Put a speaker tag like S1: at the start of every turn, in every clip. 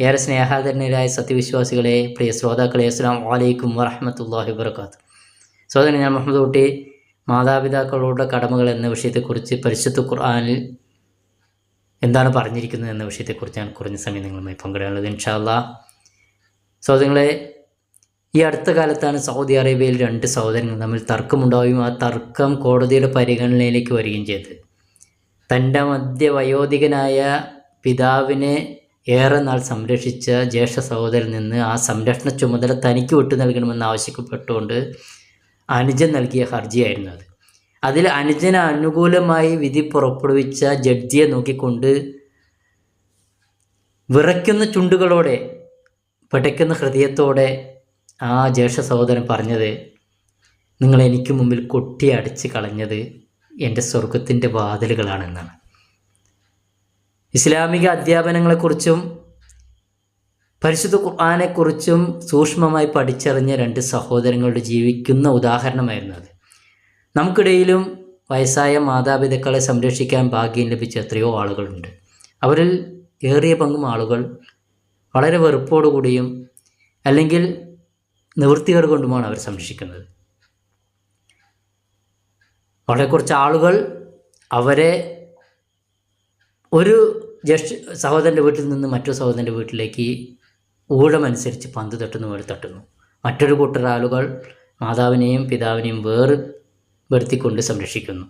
S1: ഏറെ സ്നേഹാദരണീയരായ സത്യവിശ്വാസികളെ പ്രിയ ശ്രോതാക്കളെ അസ്സാം അലൈക്കും വറഹമത്തല്ലാഹി വബറകാത്ത് സഹോദരൻ ഞാൻ മുഹമ്മദ് കുട്ടി മാതാപിതാക്കളുടെ കടമകൾ എന്ന വിഷയത്തെക്കുറിച്ച് പരിശുദ്ധ ഖുർആാനിൽ എന്താണ് പറഞ്ഞിരിക്കുന്നത് എന്ന വിഷയത്തെക്കുറിച്ചാണ് കുറഞ്ഞ സമയം നിങ്ങളുമായി പങ്കിടാനുള്ളത്. ഇൻഷാല്ലാ സഹോദരങ്ങളെ ഈ അടുത്ത കാലത്താണ് സൗദി അറേബ്യയിൽ രണ്ട് സഹോദരങ്ങൾ തമ്മിൽ തർക്കമുണ്ടാവുകയും ആ തർക്കം കോടതിയുടെ പരിഗണനയിലേക്ക് വരികയും ചെയ്തു തന്റെ മധ്യവയോധികനായ പിതാവിനെ ഏറെ നാൾ സംരക്ഷിച്ച ജ്യേഷ്ഠ സഹോദരൻ നിന്ന് ആ സംരക്ഷണ ചുമതല തനിക്ക് വിട്ടു നൽകണമെന്ന് ആവശ്യപ്പെട്ടുകൊണ്ട് അനുജൻ നൽകിയ ഹർജിയായിരുന്നു അത്. അതിൽ അനുജന് അനുകൂലമായി വിധി പുറപ്പെടുവിച്ച ജഡ്ജിയെ നോക്കിക്കൊണ്ട് വിറയ്ക്കുന്ന ചുണ്ടുകളോടെ പിടയ്ക്കുന്ന ഹൃദയത്തോടെ ആ ജ്യേഷ്ഠ സഹോദരൻ പറഞ്ഞത് നിങ്ങൾ എനിക്ക് മുമ്പിൽ കൊട്ടി അടിച്ച് കളഞ്ഞത് എന്റെ സ്വർഗത്തിന്റെ വാതിലുകളാണെന്നാണ്. ഇസ്ലാമിക അധ്യാപനങ്ങളെക്കുറിച്ചും പരിശുദ്ധ ഖുർആാനെക്കുറിച്ചും സൂക്ഷ്മമായി പഠിച്ചറിഞ്ഞ രണ്ട് സഹോദരങ്ങളുടെ ജീവിക്കുന്ന ഉദാഹരണമായിരുന്നു അത്. നമുക്കിടയിലും വയസ്സായ മാതാപിതാക്കളെ സംരക്ഷിക്കാൻ ഭാഗ്യം ലഭിച്ച എത്രയോ ആളുകളുണ്ട്. അവരിൽ ഏറിയ പങ്കും ആളുകൾ വളരെ വെറുപ്പോടുകൂടിയും അല്ലെങ്കിൽ നിവൃത്തികേട് കൊണ്ടുമാണ് അവർ സംരക്ഷിക്കുന്നത്. വളരെ കുറച്ച് ആളുകൾ അവരെ ഒരു ജ്യേഷ്ഠ സഹോദരന്റെ വീട്ടിൽ നിന്ന് മറ്റൊരു സഹോദരന്റെ വീട്ടിലേക്ക് ഊഴമനുസരിച്ച് പന്ത് തട്ടുന്നു വേറെ തട്ടുന്നു. മറ്റൊരു കൂട്ടർ ആളുകൾ മാതാവിനെയും പിതാവിനെയും വേറെ വരുത്തിക്കൊണ്ട് സംരക്ഷിക്കുന്നു.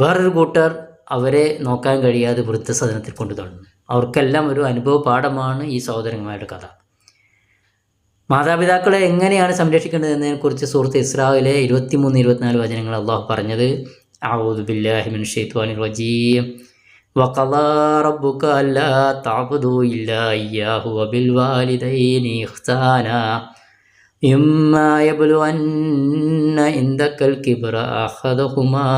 S1: വേറൊരു കൂട്ടർ അവരെ നോക്കാൻ കഴിയാതെ വൃദ്ധസദനത്തിൽ കൊണ്ടു തള്ളുന്നു. അവർക്കെല്ലാം ഒരു അനുഭവ പാഠമാണ് ഈ സഹോദരന്മാരുടെ കഥ. മാതാപിതാക്കളെ എങ്ങനെയാണ് സംരക്ഷിക്കേണ്ടത് എന്നതിനെക്കുറിച്ച് സുഹൃത്ത് ഇസ്രാവിലെ ഇരുപത്തിമൂന്ന് ഇരുപത്തിനാല് വചനങ്ങൾ അള്ളാഹു പറഞ്ഞത് ഔദു ബില്ലാഹിമിൻ ഷെയ്ത്വാനിർ റജീം. وقضى ربك ألا تعبدوا إلا إياه وبالوالدين إحسانا. إما يبلغن عندك الكبر أحدهما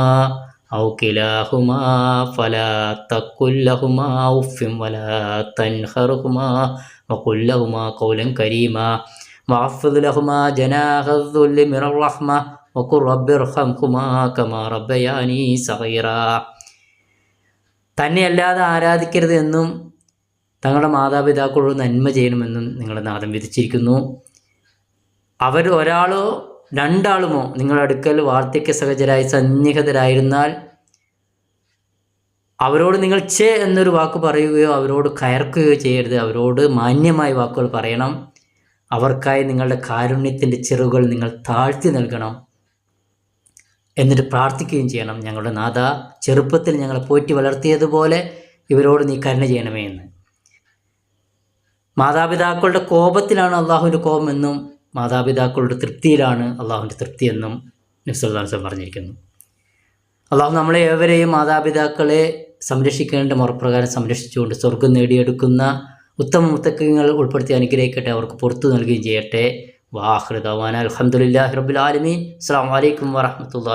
S1: أو كلاهما فلا تقل لهما أف ولا تنخرهما وقل لهما قولا كريما. واخفض لهما جناح الذل من الرحمة وقل رب ارحمهما كما ربياني صغيرا. തന്നെ അല്ലാതെ ആരാധിക്കരുത് എന്നും തങ്ങളുടെ മാതാപിതാക്കളോട് നന്മ ചെയ്യണമെന്നും നിങ്ങളുടെ നാദം വിധിച്ചിരിക്കുന്നു. അവർ ഒരാളോ രണ്ടാളുമോ നിങ്ങളുടെ അടുക്കൽ വാർദ്ധക്യ സഹജരായി സന്നിഹിതരായിരുന്നാൽ അവരോട് നിങ്ങൾ ചേ എന്നൊരു വാക്ക് പറയുകയോ അവരോട് കയർക്കുകയോ ചെയ്യരുത്. അവരോട് മാന്യമായ വാക്കുകൾ പറയണം. അവർക്കായി നിങ്ങളുടെ കാരുണ്യത്തിന്റെ ചെറുകൾ നിങ്ങൾ താഴ്ത്തി നൽകണം. എന്നിട്ട് പ്രാർത്ഥിക്കുകയും ചെയ്യണം. ഞങ്ങളുടെ നാഥ ചെറുപ്പത്തിൽ ഞങ്ങളെ പോറ്റി വളർത്തിയതുപോലെ ഇവരോട് നീ കരുണ ചെയ്യണമേ എന്ന്. മാതാപിതാക്കളുടെ കോപത്തിലാണ് അള്ളാഹുവിന്റെ കോപമെന്നും മാതാപിതാക്കളുടെ തൃപ്തിയിലാണ് അള്ളാഹുവിന്റെ തൃപ്തിയെന്നും എന്നും പറഞ്ഞിരിക്കുന്നു. അള്ളാഹു നമ്മളെ ഏവരെയും മാതാപിതാക്കളെ സംരക്ഷിക്കേണ്ട മുറപ്രകാരം സംരക്ഷിച്ചുകൊണ്ട് സ്വർഗം നേടിയെടുക്കുന്ന ഉത്തമ മുത്തക്കങ്ങൾ ഉൾപ്പെടുത്തി അനുഗ്രഹിക്കട്ടെ. അവർക്ക് പുറത്തു നൽകുകയും ചെയ്യട്ടെ. വാഹൃദവാന അലഹമുല്ലാ റബുലാലമീൻ അസ്സാം വലൈക്കും വാഹമത്തുള്ള